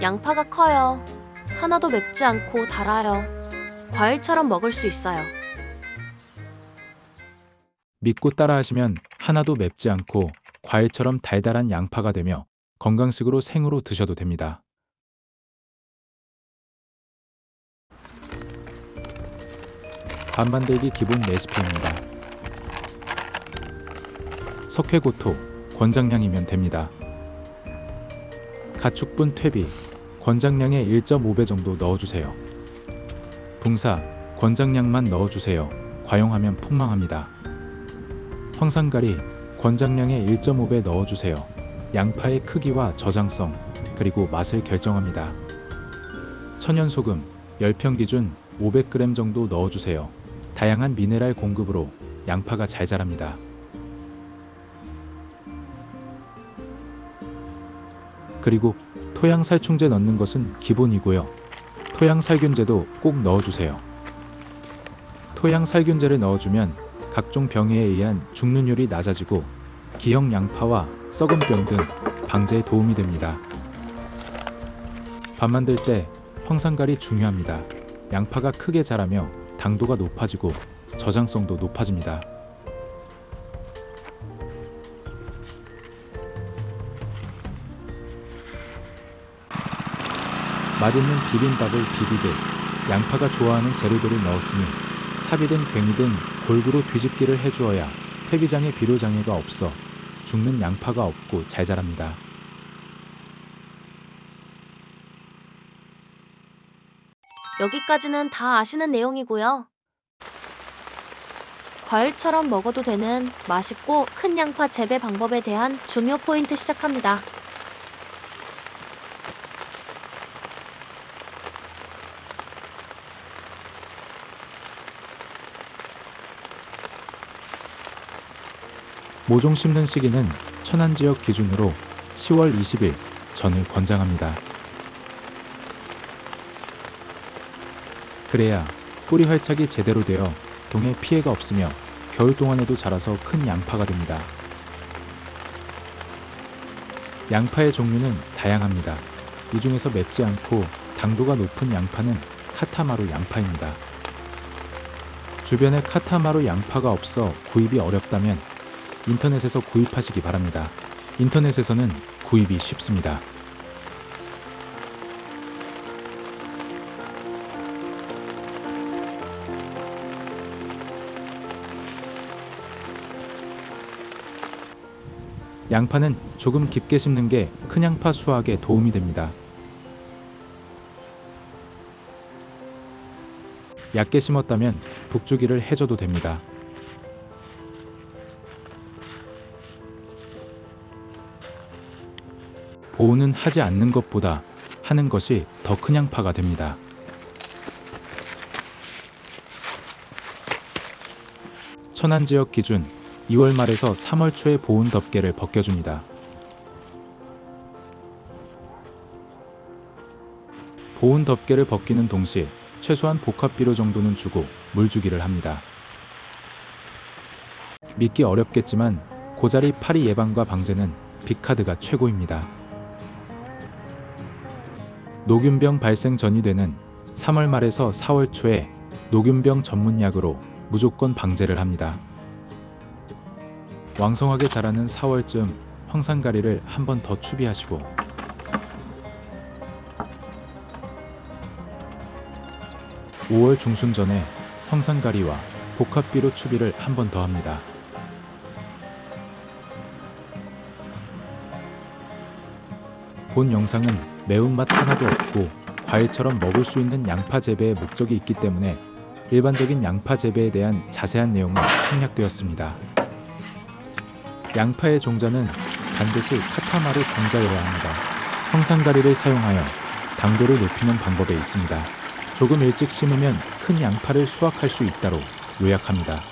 양파가 커요. 하나도 맵지 않고 달아요. 과일처럼 먹을 수 있어요. 믿고 따라하시면 하나도 맵지 않고 과일처럼 달달한 양파가 되며 건강식으로 생으로 드셔도 됩니다. 밥 만들기 기본 레시피입니다. 석회고토, 권장량이면 됩니다. 가축분 퇴비, 권장량의 1.5배 정도 넣어주세요. 붕사, 권장량만 넣어주세요. 과용하면 폭망합니다. 황산가리, 권장량의 1.5배 넣어주세요. 양파의 크기와 저장성, 그리고 맛을 결정합니다. 천연소금, 10평 기준 500g 정도 넣어주세요. 다양한 미네랄 공급으로 양파가 잘 자랍니다. 그리고 토양살충제 넣는 것은 기본이고요. 토양살균제도 꼭 넣어주세요. 토양살균제를 넣어주면 각종 병에 의한 죽는율이 낮아지고 기형 양파와 썩은 병 등 방제에 도움이 됩니다. 밥 만들 때 황산갈이 중요합니다. 양파가 크게 자라며 당도가 높아지고 저장성도 높아집니다. 맛있는 비빔밥을 비비듯 양파가 좋아하는 재료들을 넣었으니 삽이든 괭이든 골고루 뒤집기를 해주어야 퇴비장에 비료장애가 없어 죽는 양파가 없고 잘 자랍니다. 여기까지는 다 아시는 내용이고요. 과일처럼 먹어도 되는 맛있고 큰 양파 재배 방법에 대한 중요 포인트 시작합니다. 모종 심는 시기는 천안 지역 기준으로 10월 20일 전을 권장합니다. 그래야 뿌리 활착이 제대로 되어 동에 피해가 없으며 겨울 동안에도 자라서 큰 양파가 됩니다. 양파의 종류는 다양합니다. 이 중에서 맵지 않고 당도가 높은 양파는 카타마루 양파입니다. 주변에 카타마루 양파가 없어 구입이 어렵다면 인터넷에서 구입하시기 바랍니다. 인터넷에서는 구입이 쉽습니다. 양파는 조금 깊게 심는 게 큰 양파 수확에 도움이 됩니다. 얕게 심었다면 북주기를 해줘도 됩니다. 보호는 하지 않는 것보다 하는 것이 더 큰 양파가 됩니다. 천안 지역 기준 2월 말에서 3월 초에 보온 덮개를 벗겨줍니다. 보온 덮개를 벗기는 동시에 최소한 복합비료 정도는 주고 물 주기를 합니다. 믿기 어렵겠지만 고자리 파리 예방과 방제는 빅카드가 최고입니다. 녹균병 발생 전이 되는 3월 말에서 4월 초에 녹균병 전문약으로 무조건 방제를 합니다. 왕성하게 자라는 4월쯤 황산가리를 한 번 더 추비하시고 (5월) 중순 전에 황산가리와 복합비료 추비를 한 번 더 합니다. 본 영상은 매운맛 하나도 없고 과일처럼 먹을 수 있는 양파 재배의 목적이 있기 때문에 일반적인 양파 재배에 대한 자세한 내용은 생략되었습니다. 양파의 종자는 반드시 카타마루 종자여야 합니다. 황산가리를 사용하여 당도를 높이는 방법에 있습니다. 조금 일찍 심으면 큰 양파를 수확할 수 있다로 요약합니다.